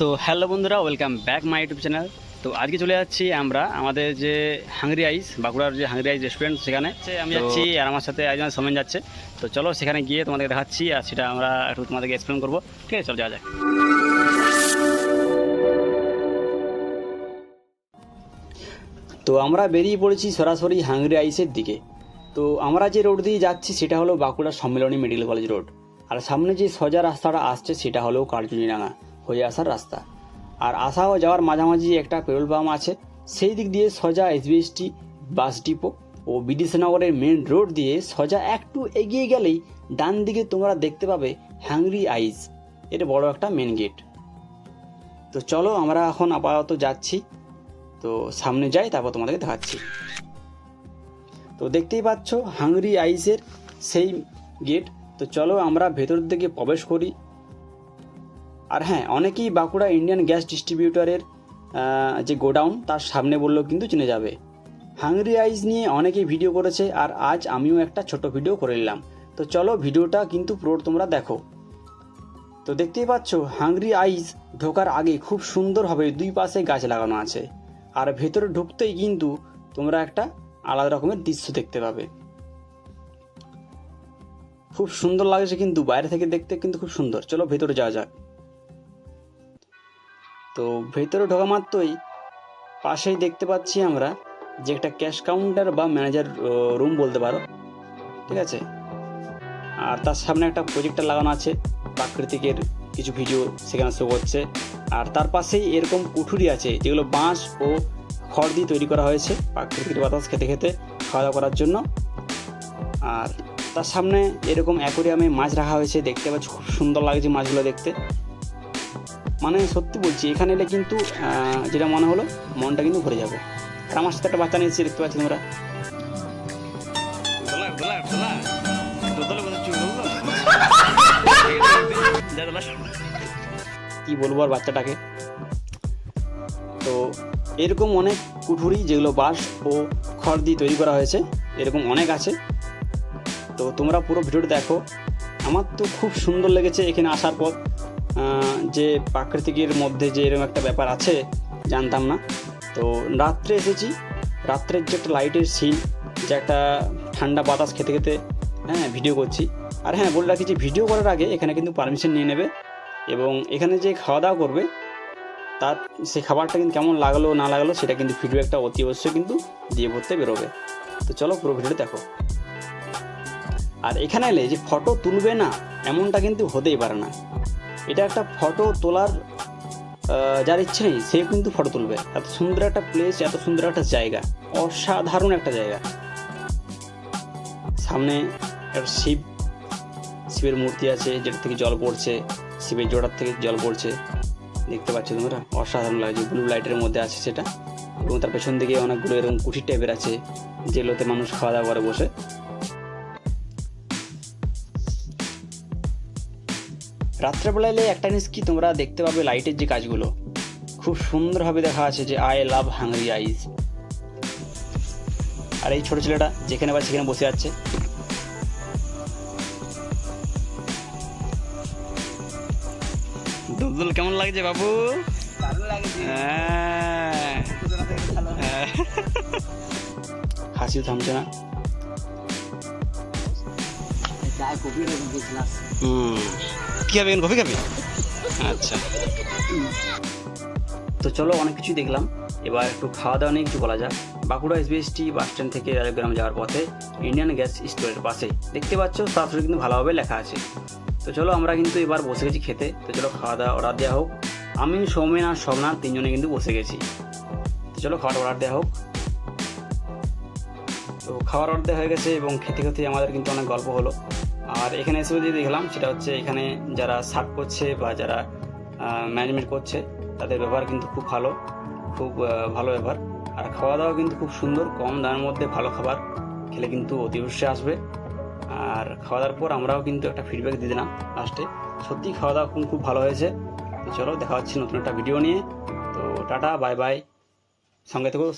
তো হ্যালো বন্ধুরা welcome back my YouTube channel. তো আজকে চলে যাচ্ছি আমরা আমাদের যে হাংরি আইস বাঁকুড়ার যে হাংরি আইস রেস্টুরেন্ট সেখানে। সে আমি যাচ্ছি। আর আমার সাথে একজন সোমেন যাচ্ছে। তো চলো সেখানে গিয়ে তোমাদেরকে দেখাচ্ছি আর সেটা আমরা একটু তোমাদেরকে এক্সপ্লেন করব। ঠিক আছে চলো যাওয়া যাক। তো আমরা বেরিয়ে পড়েছি সরাসরি হাংরি আইসের দিকে। তো আমরা যে রোড দিয়ে যাচ্ছি সেটা হলো Bankura Sammilani medical college road আর সামনে যে সোজা রাস্তাটা আসছে সেটা হলো কার্জুনিডাঙ্গা হয়ে আসার রাস্তা। আর আসা ও যাওয়ার মাঝামাঝি একটা পেট্রোল পাম্প আছে। সেই দিক দিয়ে সোজা এসবিএসটি বাস ডিপো ও বিডিশনগরের মেন রোড দিয়ে সোজা একটু এগিয়ে গেলেই ডান দিকে তোমরা দেখতে পাবে হ্যাংরি আইস। এটা বড় একটা মেন গেট। তো চলো আমরা এখন আপাতত যাচ্ছি। তো সামনে যাই, তারপর তোমাদেরকে দেখাচ্ছি। তো দেখতেই পাচ্ছ হাংরি আইসের সেই গেট। তো চলো আমরা ভেতর দিকে প্রবেশ করি। আর হ্যাঁ অনেকেই বাঁকুড়া ইন্ডিয়ান গ্যাস ডিস্ট্রিবিউটারের যে গোডাউন, তার সামনে বললেও কিন্তু চিনে যাবে। হাংরি আইস নিয়ে অনেকেই ভিডিও করেছে, আর আজ আমিও একটা ছোট ভিডিও করে নিলাম। তো চলো ভিডিওটা কিন্তু পুরো তোমরা দেখো। তো দেখতেই পাচ্ছ হাংরি আইস ঢোকার আগে খুব সুন্দরভাবে দুই পাশে গাছ লাগানো আছে। আর ভেতরে ঢুকতেই কিন্তু তোমরা একটা আলাদা রকমের দৃশ্য দেখতে পাবে। খুব সুন্দর লাগছে কিন্তু, বাইরে থেকে দেখতে কিন্তু খুব সুন্দর। চলো ভেতরে যাওয়া যাক। তো ভেতরে ঢোকা মাত্রই পাশেই দেখতে পাচ্ছি আমরা যে একটা ক্যাশ কাউন্টার বা ম্যানেজার রুম বলতে পারো। ঠিক আছে? আর তার সামনে একটা প্রজেক্টর লাগানো আছে। প্রাকৃতিকের কিছু ভিডিও সেখানে শো করছে। আর তার পাশেই এরকম কুঠুরি আছে, যেগুলো বাঁশ ও খড় দিয়ে তৈরি করা হয়েছে প্রাকৃতিক বাতাস খেতে খেতে খাওয়া দাওয়া করার জন্য। আর তার সামনে এরকম অ্যাকোরিয়ামে মাছ রাখা হয়েছে, দেখতে পাচ্ছি খুব সুন্দর লাগছে মাছগুলো দেখতে। মানে সত্যি বলছি, এখানে এলে কিন্তু যেটা মনে হলো, মনটা কিন্তু ভরে যাবে। আর আমার সাথে একটা বাচ্চা নিয়েছি দেখতে পাচ্ছি তোমরা। কি বলব আর বাচ্চাটাকে? তো এরকম অনেক কুঠুরি, যেগুলো বাঁশ ও খড় দিয়ে তৈরি করা হয়েছে, এরকম অনেক আছে। তো তোমরা পুরো ভিডিওটা দেখো। আমার তো খুব সুন্দর লেগেছে এখানে আসার পর। যে প্রাকৃতিকের মধ্যে যে এরকম একটা ব্যাপার আছে, জানতাম না। তো রাত্রে এসেছি। রাত্রের যে একটা লাইটের সিন যে একটা ঠান্ডা বাতাস খেতে খেতে হ্যাঁ ভিডিও করছি। আর হ্যাঁ বলে রাখি যে ভিডিও করার আগে এখানে কিন্তু পারমিশন নিয়ে নেবে এবং এখানে যে খাওয়া দাওয়া করবে, তার সেই খাবারটা কিন্তু কেমন লাগল, না লাগল, সেটা কিন্তু ফিডব্যাকটা অতি অবশ্যই কিন্তু দিয়ে পড়তে বেরোবে। তো চলো পুরো ভিডিওটা দেখো। আর এখানে এলে যে ফটো তুলবে না, এমনটা কিন্তু হতেই পারে না। এটা একটা ফটো তোলার যার ইচ্ছে নেই, সে কিন্তু ফটো তুলবে। এত সুন্দর একটা প্লেস এত সুন্দর একটা জায়গা, অসাধারণ একটা জায়গা। সামনে একটা শিব, শিবের মূর্তি আছে, যেটা থেকে জল পড়ছে, শিবের জোড়ার থেকে জল পড়ছে। দেখতে পাচ্ছ তোমরা? অসাধারণ লাগছে ব্লু লাইটের মধ্যে আছে সেটা। এবং তার পেছন দিকে অনেকগুলো এরকম কুঠির টাইপের আছে, যেগুলোতে মানুষ খাওয়া দাওয়া করে বসে। রাত্রেবেলা এলে একটা জিনিস কি তোমরা দেখতে পাবে লাইটের যে কাজগুলো? খুব সুন্দরভাবে দেখা আছে যে আই লাভ হাংরি আইস আর এই ছোট ছেলেটা যেখানে বা সেখানে বসে আছে। দুলদুল কেমন লাগছে বাবু। হ্যাঁ। হাসিও থামছে না। হুম। কি এখন? কফি খাবি? আচ্ছা। তো চলো অনেক কিছুই দেখলাম। এবার একটু খাওয়া দাওয়া নিয়ে কিছু বলা যাক। বাঁকুড়া এসবিএসটি বাস স্ট্যান্ড থেকে রাজগ্রাম যাওয়ার পথে ইন্ডিয়ান গ্যাস স্টোরের পাশে। দেখতে পাচ্ছ সরাসরি কিন্তু ভালোভাবে লেখা আছে। তো চলো আমরা কিন্তু এবার বসে গেছি খেতে। তো চলো খাওয়া দাওয়া অর্ডার দেওয়া হোক। আমি, সৌমেন আর সোমনাথ তিনজনে কিন্তু বসে গেছি। তো চলো খাওয়ার অর্ডার দেওয়া হোক। তো খাওয়ার অর্ধে হয়ে গেছে এবং খেতে খেতে আমাদের কিন্তু অনেক গল্প হলো। আর এখানে এসে যে দেখলাম, সেটা হচ্ছে এখানে যারা সার্ভ করছে বা যারা ম্যানেজমেন্ট করছে, তাদের ব্যবহার কিন্তু খুব ভালো খুব ভালো ব্যবহার। আর খাওয়া দাওয়া কিন্তু খুব সুন্দর, কম দামের মধ্যে ভালো খাবার, খেলে কিন্তু অতি অবশ্যই আসবে। আর খাওয়া দাওয়ার পর আমরাও কিন্তু একটা ফিডব্যাক দিয়ে দিলাম লাস্টে সত্যি খাওয়া দাওয়া খুব ভালো হয়েছে। তো চলো, দেখা হচ্ছে নতুন একটা ভিডিও নিয়ে। তো টাটা বাই বাই সঙ্গে থেকেও।